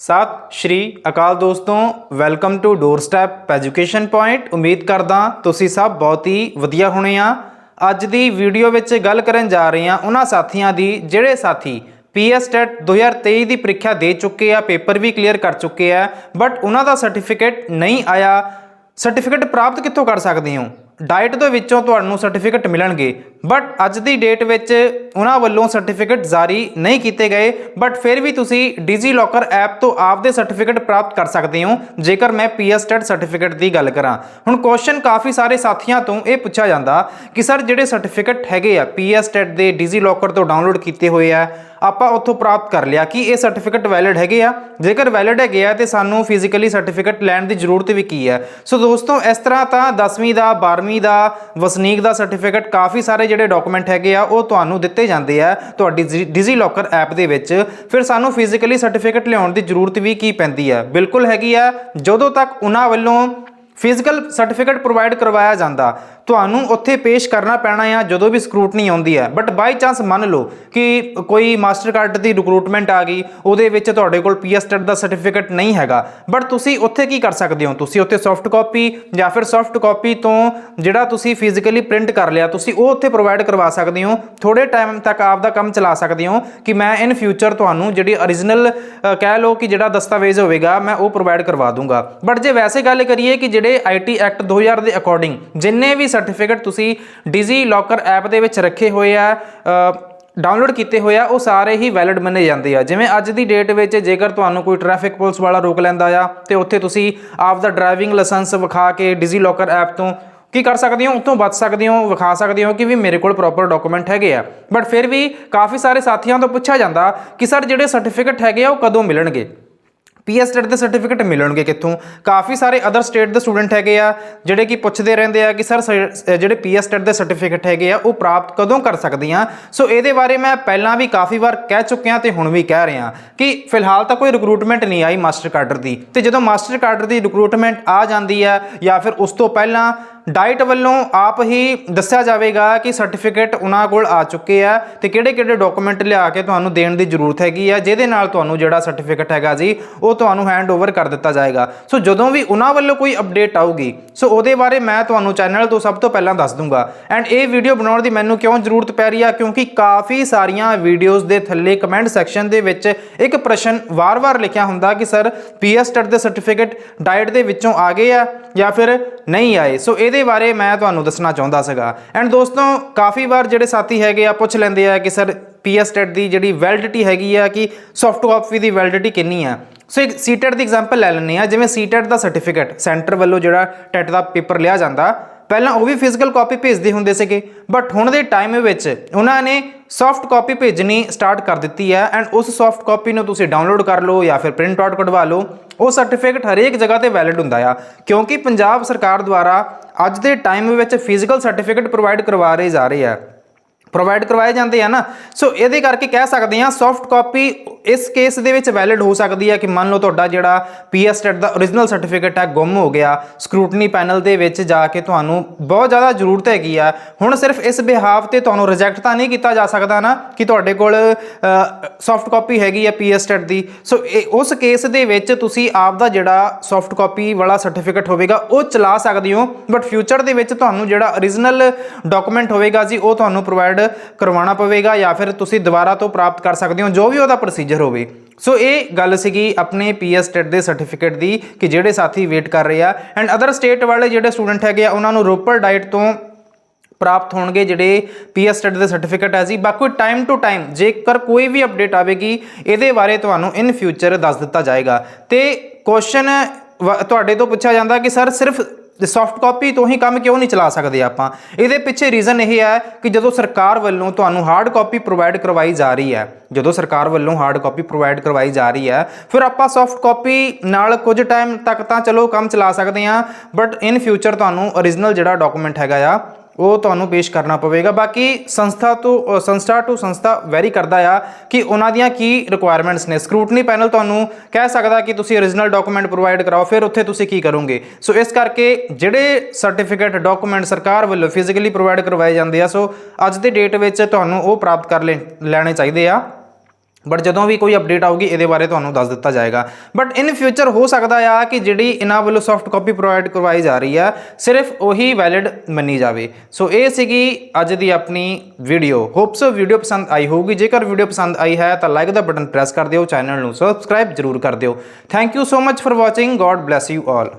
ਸਤਿ ਸ਼੍ਰੀ ਅਕਾਲ ਦੋਸਤੋ welcome to doorstep education point ਉਮੀਦ ਕਰਦਾ ਤੁਸੀਂ ਸਭ ਬਹੁਤ ਹੀ ਵਧੀਆ ਹੋਣੇ ਆ। ਅੱਜ ਦੀ ਵੀਡੀਓ ਵਿੱਚ ਗੱਲ ਕਰਨ ਜਾ ਰਹੇ ਹਾਂ ਉਹਨਾਂ ਸਾਥੀਆਂ ਦੀ, ਜਿਹੜੇ ਸਾਥੀ ਪੀਐਸ ਟੈਟ 2023 ਦੀ ਪ੍ਰੀਖਿਆ ਦੇ ਚੁੱਕੇ ਆ, ਪੇਪਰ ਵੀ ਕਲੀਅਰ ਕਰ ਚੁੱਕੇ ਆ ਬਟ ਉਹਨਾਂ ਦਾ ਸਰਟੀਫਿਕੇਟ ਨਹੀਂ ਆਇਆ। ਸਰਟੀਫਿਕੇਟ ਪ੍ਰਾਪਤ ਕਿੱਥੋਂ ਕਰ ਸਕਦੇ ਹੋ? ਡਾਈਟ ਦੇ ਵਿੱਚੋਂ ਤੁਹਾਨੂੰ ਸਰਟੀਫਿਕੇਟ ਮਿਲਣਗੇ। ਬਟ ਅੱਜ ਦੀ ਡੇਟ ਵਿੱਚ ਉਹਨਾਂ ਵੱਲੋਂ ਸਰਟੀਫਿਕੇਟ ਜਾਰੀ ਨਹੀਂ ਕੀਤੇ ਗਏ। ਬਟ ਫਿਰ ਵੀ ਤੁਸੀਂ ਡਿਜੀ ਲੋਕਰ ਐਪ ਤੋਂ ਆਪਦੇ ਸਰਟੀਫਿਕੇਟ ਪ੍ਰਾਪਤ ਕਰ ਸਕਦੇ ਹੋ। ਜੇਕਰ ਮੈਂ ਪੀਐਸ ਟੈਟ ਸਰਟੀਫਿਕੇਟ ਦੀ ਗੱਲ ਕਰਾਂ। ਹੁਣ ਕੁਐਸਚਨ ਕਾਫੀ ਸਾਰੇ ਸਾਥੀਆਂ ਤੋਂ ਇਹ ਪੁੱਛਿਆ ਜਾਂਦਾ ਕਿ ਸਰ ਜਿਹੜੇ ਸਰਟੀਫਿਕੇਟ ਹੈਗੇ ਆ ਪੀਐਸ ਟੈਟ ਦੇ ਡਿਜੀ ਲੋਕਰ ਤੋਂ ਡਾਊਨਲੋਡ ਕੀਤੇ ਹੋਏ ਆ, ਆਪਾਂ ਉੱਥੋਂ ਪ੍ਰਾਪਤ ਕਰ ਲਿਆ ਕਿ ਇਹ ਸਰਟੀਫਿਕੇਟ ਵੈਲਿਡ ਹੈਗੇ ਆ? ਜੇਕਰ ਵੈਲਿਡ ਹੈਗੇ ਆ ਤੇ ਸਾਨੂੰ ਫਿਜ਼ੀਕਲੀ ਸਰਟੀਫਿਕੇਟ ਲੈਣ ਦੀ ਜ਼ਰੂਰਤ ਵੀ ਕੀ ਹੈ? ਸੋ ਦੋਸਤੋ, ਇਸ ਤਰ੍ਹਾਂ ਤਾਂ 10ਵੀਂ ਦਾ 12ਵੀਂ ਦਾ ਵਸਨੀਕ ਦਾ ਸਰਟੀਫਿਕੇਟ ਕਾਫੀ ਸਾਰੇ ਜਿਹੜੇ ਡਾਕੂਮੈਂਟ ਹੈਗੇ ਆ, ਉਹ ਤੁਹਾਨੂੰ ਦਿੱਤੇ ਜਾਂਦੇ ਆ ਤੁਹਾਡੀ ਡਿਜੀ ਲੋਕਰ ਐਪ ਦੇ ਵਿੱਚ। ਫਿਰ ਸਾਨੂੰ ਫਿਜ਼ੀਕਲੀ ਸਰਟੀਫਿਕੇਟ ਲਿਆਉਣ ਦੀ ਜ਼ਰੂਰਤ ਵੀ ਕੀ ਪੈਂਦੀ ਹੈ ਬਿਲਕੁਲ ਹੈਗੀ ਆ। ਜਦੋਂ ਤੱਕ ਉਹਨਾਂ ਵੱਲੋਂ ਫਿਜ਼ੀਕਲ ਸਰਟੀਫਿਕੇਟ ਪ੍ਰੋਵਾਈਡ ਕਰਵਾਇਆ ਜਾਂਦਾ। ਤੁਹਾਨੂੰ ਉੱਥੇ ਪੇਸ਼ ਕਰਨਾ ਪੈਣਾ ਆ ਜਦੋਂ ਵੀ ਸਕਰੂਟਨੀ ਆਉਂਦੀ ਹੈ। ਬਟ ਬਾਈ ਚਾਂਸ ਮੰਨ ਲਓ ਕਿ ਕੋਈ ਮਾਸਟਰ ਕਾਰਡ ਦੀ ਰਿਕਰੂਟਮੈਂਟ ਆ ਗਈ, ਉਹਦੇ ਵਿੱਚ ਤੁਹਾਡੇ ਕੋਲ ਪੀਐਸ ਟੈਟ ਦਾ ਸਰਟੀਫਿਕੇਟ ਨਹੀਂ ਹੈਗਾ। ਬਟ ਤੁਸੀਂ ਉੱਥੇ ਕੀ ਕਰ ਸਕਦੇ ਹੋ? ਤੁਸੀਂ ਉੱਥੇ ਸੌਫਟ ਕਾਪੀ ਜਾਂ ਫਿਰ ਸੌਫਟ ਕਾਪੀ ਤੋਂ ਜਿਹੜਾ ਤੁਸੀਂ ਫਿਜ਼ੀਕਲੀ ਪ੍ਰਿੰਟ ਕਰ ਲਿਆ, ਤੁਸੀਂ ਉਹ ਉੱਥੇ ਪ੍ਰੋਵਾਈਡ ਕਰਵਾ ਸਕਦੇ ਹੋ। ਥੋੜੇ ਟਾਈਮ ਤੱਕ ਆਪ ਦਾ ਕੰਮ ਚਲਾ ਸਕਦੇ ਹੋ ਕਿ ਮੈਂ ਇਨ ਫਿਊਚਰ ਤੁਹਾਨੂੰ ਜਿਹੜੀ origignal ਕਹਿ ਲਓ ਕਿ ਜਿਹੜਾ ਦਸਤਾਵੇਜ਼ ਹੋਵੇਗਾ, ਮੈਂ ਉਹ ਪ੍ਰੋਵਾਈਡ ਕਰਵਾ ਦੂੰਗਾ। ਬਟ ਜੇ ਵੈਸੇ ਗੱਲ ਕਰੀਏ ਕਿ ਜਿਹੜੇ ਆਈਟੀ ਐਕਟ 2000 ਦੇ ਅਕੋਰਡਿੰਗ ਜਿੰਨੇ ਵੀ ਸਰਟੀਫਿਕੇਟ ਤੁਸੀਂ ਡਿਜੀ ਲੋਕਰ ਐਪ ਦੇ ਵਿੱਚ ਰੱਖੇ ਹੋਏ ਆ ਡਾਊਨਲੋਡ ਕੀਤੇ ਹੋਏ ਆ, ਉਹ ਸਾਰੇ ਹੀ ਵੈਲਿਡ ਮੰਨੇ ਜਾਂਦੇ ਆ। ਜਿਵੇਂ ਅੱਜ ਦੀ ਡੇਟ ਵਿੱਚ ਜੇਕਰ ਤੁਹਾਨੂੰ ਕੋਈ ਟ੍ਰੈਫਿਕ ਪੁਲਿਸ ਵਾਲਾ ਰੋਕ ਲੈਂਦਾ ਆ, ਤੇ ਉੱਥੇ ਤੁਸੀਂ ਆਪ ਦਾ ਡਰਾਈਵਿੰਗ ਲਾਇਸੈਂਸ ਵਿਖਾ ਕੇ ਡਿਜੀ ਲੋਕਰ ਐਪ ਤੋਂ ਕੀ ਕਰ ਸਕਦੇ ਹੋ? ਉਤੋਂ ਬਚ ਸਕਦੇ ਹੋ, ਵਿਖਾ ਸਕਦੇ ਹੋ ਕਿ ਵੀ ਮੇਰੇ ਕੋਲ ਪ੍ਰੋਪਰ ਡਾਕੂਮੈਂਟ ਹੈਗੇ ਆ। ਬਟ ਫਿਰ ਵੀ ਕਾਫੀ ਸਾਰੇ ਸਾਥੀਆਂ ਤੋਂ ਪੁੱਛਿਆ ਜਾਂਦਾ ਕਿ ਸਰ ਜਿਹੜੇ ਸਰਟੀਫਿਕੇਟ ਹੈਗੇ ਆ, ਉਹ ਕਦੋਂ ਮਿਲਣਗੇ? ਪੀਐਸ ਟੈਟ ਦੇ ਸਰਟੀਫਿਕੇਟ ਮਿਲਣਗੇ ਕਿੱਥੋਂ? ਕਾਫੀ ਸਾਰੇ ਅਦਰ ਸਟੇਟ ਦੇ ਸਟੂਡੈਂਟ ਹੈਗੇ ਆ, ਜਿਹੜੇ ਕਿ ਪੁੱਛਦੇ ਰਹਿੰਦੇ ਆ ਕਿ ਸਰ ਜਿਹੜੇ ਪੀਐਸ ਟੈਟ ਦੇ ਸਰਟੀਫਿਕੇਟ ਹੈਗੇ ਆ, ਉਹ ਪ੍ਰਾਪਤ ਕਦੋਂ ਕਰ ਸਕਦੀ ਆ ਸੋ ਇਹਦੇ ਬਾਰੇ ਮੈਂ ਪਹਿਲਾਂ ਵੀ ਕਾਫੀ ਵਾਰ ਕਹਿ ਚੁੱਕਿਆ ਤੇ ਹੁਣ ਵੀ ਕਹਿ ਰਿਹਾ ਕਿ ਫਿਲਹਾਲ ਤਾਂ ਕੋਈ ਰਿਕਰੂਟਮੈਂਟ ਨਹੀਂ ਆਈ ਮਾਸਟਰ ਕਾਡਰ ਦੀ। ਤੇ ਜਦੋਂ ਮਾਸਟਰ ਕਾਡਰ ਦੀ ਰਿਕਰੂਟਮੈਂਟ ਆ ਜਾਂਦੀ ਆ ਜਾਂ ਫਿਰ ਉਸ ਤੋਂ ਪਹਿਲਾਂ ਡਾਈਟ ਵੱਲੋਂ ਆਪ ਹੀ ਦੱਸਿਆ ਜਾਵੇਗਾ ਕਿ ਸਰਟੀਫਿਕੇਟ ਉਹਨਾਂ ਕੋਲ ਆ ਚੁੱਕੇ ਆ ਤੇ ਕਿਹੜੇ-ਕਿਹੜੇ ਡਾਕੂਮੈਂਟ ਲਿਆ ਕੇ ਤੁਹਾਨੂੰ ਦੇਣ ਦੀ ਜ਼ਰੂਰਤ ਹੈਗੀ ਆ, ਜਿਹਦੇ ਨਾਲ ਤੁਹਾਨੂੰ ਜਿਹੜਾ ਸਰਟੀਫਿਕੇਟ ਹੈਗਾ ਜੀ, ਉਹ ਤੁਹਾਨੂੰ ਹੈਂਡ ਓਵਰ ਕਰ ਦਿੱਤਾ ਜਾਏਗਾ। ਸੋ ਜਦੋਂ ਵੀ ਉਹਨਾਂ ਵੱਲੋਂ ਕੋਈ ਅਪਡੇਟ ਆਊਗੀ, ਸੋ ਉਹਦੇ ਬਾਰੇ ਮੈਂ ਤੁਹਾਨੂੰ ਚੈਨਲ ਤੋਂ ਸਭ ਤੋਂ ਪਹਿਲਾਂ ਦੱਸ ਦੂੰਗਾ। ਐਂਡ ਇਹ ਵੀਡੀਓ ਬਣਾਉਣ ਦੀ ਮੈਨੂੰ ਕਿਉਂ ਜ਼ਰੂਰਤ ਪੈ ਰਹੀ ਆ? ਕਿਉਂਕਿ ਕਾਫੀ ਸਾਰੀਆਂ ਵੀਡੀਓਜ਼ ਦੇ ਥੱਲੇ ਕਮੈਂਟ ਸੈਕਸ਼ਨ ਦੇ ਵਿੱਚ ਇੱਕ ਪ੍ਰਸ਼ਨ ਵਾਰ-ਵਾਰ ਲਿਖਿਆ ਹੁੰਦਾ ਕਿ ਸਰ ਪੀਐਸ ਟੈਟ ਦੇ ਸਰਟੀਫਿਕੇਟ ਡਾਈਟ ਦੇ ਵਿੱਚੋਂ ਆ ਗਏ ਆ ਜਾਂ ਫਿਰ ਨਹੀਂ ਆਏ? ਸੋ ਇਹਦੇ ਬਾਰੇ ਮੈਂ ਤੁਹਾਨੂੰ ਦੱਸਣਾ ਚਾਹੁੰਦਾ ਸੀਗਾ। ਐਂਡ ਦੋਸਤੋ, ਕਾਫੀ ਵਾਰ ਜਿਹੜੇ ਸਾਥੀ ਹੈਗੇ ਆ, ਪੁੱਛ ਲੈਂਦੇ ਆ ਕਿ ਸਰ ਪੀਐਸ ਟੈਟ ਦੀ ਜਿਹੜੀ ਵੈਲਿਡਿਟੀ ਹੈਗੀ ਆ ਕਿ ਸੌਫਟ ਕਾਪੀ ਦੀ ਵੈਲਿਡਿਟੀ ਕਿੰਨੀ ਆ? ਸੋ ਇੱਕ ਸੀਟੈਟ ਦੀ ਐਗਜ਼ਾਮਪਲ ਲੈ ਲੈਂਦੇ ਆ। ਜਿਵੇਂ ਸੀਟੈਟ ਦਾ ਸਰਟੀਫਿਕੇਟ ਸੈਂਟਰ ਵੱਲੋਂ ਜਿਹੜਾ ਟੈਟ ਦਾ ਪੇਪਰ ਲਿਆ ਜਾਂਦਾ। ਪਹਿਲਾਂ ਉਹ ਵੀ ਫਿਜ਼ੀਕਲ ਕਾਪੀ ਭੇਜਦੇ ਹੁੰਦੇ ਸੀਗੇ। ਬਟ ਹੁਣ ਦੇ ਟਾਈਮ ਵਿੱਚ ਉਹਨਾਂ ਨੇ ਸੌਫਟ ਕਾਪੀ ਭੇਜਣੀ ਸਟਾਰਟ ਕਰ ਦਿੱਤੀ ਹੈ ਐਂਡ ਉਸ ਸੌਫਟ ਕਾਪੀ ਨੂੰ ਤੁਸੀਂ ਡਾਊਨਲੋਡ ਕਰ ਲਓ ਜਾਂ ਫਿਰ ਪ੍ਰਿੰਟ ਆਊਟ ਕਢਵਾ ਲਓ। ਉਹ ਸਰਟੀਫਿਕੇਟ ਹਰੇਕ ਜਗ੍ਹਾ ਤੇ ਵੈਲਿਡ ਹੁੰਦਾ ਆ। ਕਿਉਂਕਿ ਪੰਜਾਬ ਸਰਕਾਰ ਦੁਆਰਾ ਅੱਜ ਦੇ ਟਾਈਮ ਵਿੱਚ ਫਿਜ਼ੀਕਲ ਸਰਟੀਫਿਕੇਟ ਪ੍ਰੋਵਾਈਡ ਕਰਵਾ ਰਹੇ ਜਾ ਰਹੇ ਆ। ਪ੍ਰੋਵਾਈਡ ਕਰਵਾਏ ਜਾਂਦੇ ਆ ਨਾ। ਸੋ ਇਹਦੇ ਕਰਕੇ ਕਹਿ ਸਕਦੇ ਆ ਸੌਫਟ ਕਾਪੀ ਇਸ ਕੇਸ ਦੇ ਵਿੱਚ ਵੈਲਿਡ ਹੋ ਸਕਦੀ ਹੈ ਕਿ ਮੰਨ ਲਓ ਤੁਹਾਡਾ ਜਿਹੜਾ ਪੀਐਸ ਟੈਟ ਦਾ origignal ਸਰਟੀਫਿਕੇਟ ਹੈ, ਗੁੰਮ ਹੋ ਗਿਆ। ਸਕਰੂਟਨੀ ਪੈਨਲ ਦੇ ਵਿੱਚ ਜਾ ਕੇ ਤੁਹਾਨੂੰ ਬਹੁਤ ਜ਼ਿਆਦਾ ਜ਼ਰੂਰਤ ਹੈਗੀ ਆ। ਹੁਣ ਸਿਰਫ ਇਸ ਬਿਹਾਵ ਤੇ ਤੁਹਾਨੂੰ ਰਿਜੈਕਟ ਤਾਂ ਨਹੀਂ ਕੀਤਾ ਜਾ ਸਕਦਾ ਨਾ ਕਿ ਤੁਹਾਡੇ ਕੋਲ ਸੌਫਟ ਕਾਪੀ ਹੈਗੀ ਆ ਪੀਐਸ ਟੈਟ ਦੀ। ਸੋ ਇਹ ਉਸ ਕੇਸ ਦੇ ਵਿੱਚ ਤੁਸੀਂ ਆਪ ਦਾ ਜਿਹੜਾ ਸੌਫਟ ਕਾਪੀ ਵਾਲਾ ਸਰਟੀਫਿਕੇਟ ਹੋਵੇਗਾ, ਉਹ ਚਲਾ ਸਕਦੇ ਹੋ। ਬਟ ਫਿਊਚਰ ਦੇ ਵਿੱਚ ਤੁਹਾਨੂੰ ਜਿਹੜਾ origignal ਡਾਕੂਮੈਂਟ ਹੋਵੇਗਾ ਜੀ, ਉਹ ਤੁਹਾਨੂੰ ਪ੍ਰੋਵਾਈਡ ਕਰਵਾਉਣਾ ਪਵੇਗਾ ਜਾਂ ਫਿਰ ਤੁਸੀਂ ਦੁਬਾਰਾ ਤੋਂ ਪ੍ਰਾਪਤ ਕਰ ਸਕਦੇ ਹੋ, ਜੋ ਵੀ ਉਹਦਾ ਪ੍ਰੋਸੀਜਰ ਹੋਵੇ। ਸੋ ਇਹ ਗੱਲ ਸੀਗੀ ਆਪਣੇ ਪੀਐਸ ਟੈਟ ਦੇ ਸਰਟੀਫਿਕੇਟ ਦੀ ਕਿ ਜਿਹੜੇ ਸਾਥੀ ਵੇਟ ਕਰ ਰਹੇ ਆ। ਐਂਡ ਅਦਰ ਸਟੇਟ ਵਾਲੇ ਜਿਹੜੇ ਸਟੂਡੈਂਟ ਹੈਗੇ ਆ, ਉਹਨਾਂ ਨੂੰ ਰੋਪਰ ਡਾਈਟ ਤੋਂ ਪ੍ਰਾਪਤ ਹੋਣਗੇ ਜਿਹੜੇ ਪੀਐਸ ਟੈਟ ਦੇ ਸਰਟੀਫਿਕੇਟ ਹੈ ਜੀ। ਬਾਕੀ ਟਾਈਮ ਟੂ ਟਾਈਮ ਜੇਕਰ ਕੋਈ ਵੀ ਅਪਡੇਟ ਆਵੇਗੀ, ਇਹਦੇ ਬਾਰੇ ਤੁਹਾਨੂੰ ਇਨ ਫਿਊਚਰ ਦੱਸ ਦਿੱਤਾ ਜਾਏਗਾ। ਤੇ ਕੁਐਸਚਨ ਤੁਹਾਡੇ ਤੋਂ ਪੁੱਛਿਆ ਜਾਂਦਾ ਕਿ ਸਰ ਸਿਰਫ ਸੌਫਟ ਕਾਪੀ ਤੋਂ ਹੀ ਕੰਮ ਕਿਉਂ ਨਹੀਂ ਚਲਾ ਸਕਦੇ ਆਪਾਂ? ਇਹਦੇ ਪਿੱਛੇ ਰੀਜ਼ਨ ਇਹ ਹੈ ਕਿ ਜਦੋਂ ਸਰਕਾਰ ਵੱਲੋਂ ਤੁਹਾਨੂੰ ਹਾਰਡ ਕਾਪੀ ਪ੍ਰੋਵਾਈਡ ਕਰਵਾਈ ਜਾ ਰਹੀ ਹੈ, ਜਦੋਂ ਸਰਕਾਰ ਵੱਲੋਂ ਹਾਰਡ ਕਾਪੀ ਪ੍ਰੋਵਾਈਡ ਕਰਵਾਈ ਜਾ ਰਹੀ ਹੈ, ਫਿਰ ਆਪਾਂ ਸੌਫਟ ਕਾਪੀ ਨਾਲ ਕੁਝ ਟਾਈਮ ਤੱਕ ਤਾਂ ਚਲੋ ਕੰਮ ਚਲਾ ਸਕਦੇ ਹਾਂ ਬਟ ਇਨ ਫਿਊਚਰ ਤੁਹਾਨੂੰ origignal ਜਿਹੜਾ ਡਾਕੂਮੈਂਟ ਹੈਗਾ ਆ ਉਹ ਤੁਹਾਨੂੰ ਪੇਸ਼ ਕਰਨਾ ਪਵੇਗਾ। ਬਾਕੀ ਸੰਸਥਾ ਤੋਂ ਸੰਸਥਾ ਟੂ ਸੰਸਥਾ ਵੈਰੀ ਕਰਦਾ ਆ ਕਿ ਉਹਨਾਂ ਦੀਆਂ ਕੀ ਰਿਕੁਆਇਰਮੈਂਟਸ ਨੇ। ਸਕਰੂਟਨੀ ਪੈਨਲ ਤੁਹਾਨੂੰ ਕਹਿ ਸਕਦਾ ਕਿ ਤੁਸੀਂ origignal ਡਾਕੂਮੈਂਟ ਪ੍ਰੋਵਾਈਡ ਕਰਾਓ, ਫਿਰ ਉੱਥੇ ਤੁਸੀਂ ਕੀ ਕਰੋਗੇ। ਸੋ ਇਸ ਕਰਕੇ ਜਿਹੜੇ ਸਰਟੀਫਿਕੇਟ ਡਾਕੂਮੈਂਟ ਸਰਕਾਰ ਵੱਲੋਂ ਫਿਜ਼ੀਕਲੀ ਪ੍ਰੋਵਾਈਡ ਕਰਵਾਏ ਜਾਂਦੇ ਆ, ਸੋ ਅੱਜ ਦੇ ਡੇਟ ਵਿੱਚ ਤੁਹਾਨੂੰ ਉਹ ਪ੍ਰਾਪਤ ਕਰ ਲੈ- ਲੈਣੇ ਚਾਹੀਦੇ ਆ। ਬਟ ਜਦੋਂ ਵੀ ਕੋਈ ਅਪਡੇਟ ਆਊਗੀ, ਇਹਦੇ ਬਾਰੇ ਤੁਹਾਨੂੰ ਦੱਸ ਦਿੱਤਾ ਜਾਏਗਾ। ਬਟ ਇਨ ਫਿਊਚਰ ਹੋ ਸਕਦਾ ਆ ਕਿ ਜਿਹੜੀ ਇਹਨਾਂ ਵੱਲੋਂ ਸੌਫਟ ਕਾਪੀ ਪ੍ਰੋਵਾਈਡ ਕਰਵਾਈ ਜਾ ਰਹੀ ਆ, ਸਿਰਫ ਉਹੀ ਵੈਲਿਡ ਮੰਨੀ ਜਾਵੇ। ਸੋ ਇਹ ਸੀਗੀ ਅੱਜ ਦੀ ਆਪਣੀ ਵੀਡੀਓ ਹੋਪਸ ਵੀਡੀਓ ਪਸੰਦ ਆਈ ਹੋਊਗੀ। ਜੇਕਰ ਵੀਡੀਓ ਪਸੰਦ ਆਈ ਹੈ, ਤਾਂ ਲਾਈਕ ਦਾ ਬਟਨ ਪ੍ਰੈਸ ਕਰ ਦਿਓ। ਚੈਨਲ ਨੂੰ ਸਬਸਕ੍ਰਾਈਬ ਜ਼ਰੂਰ ਕਰ ਦਿਓ। Thank you so much for watching God bless you all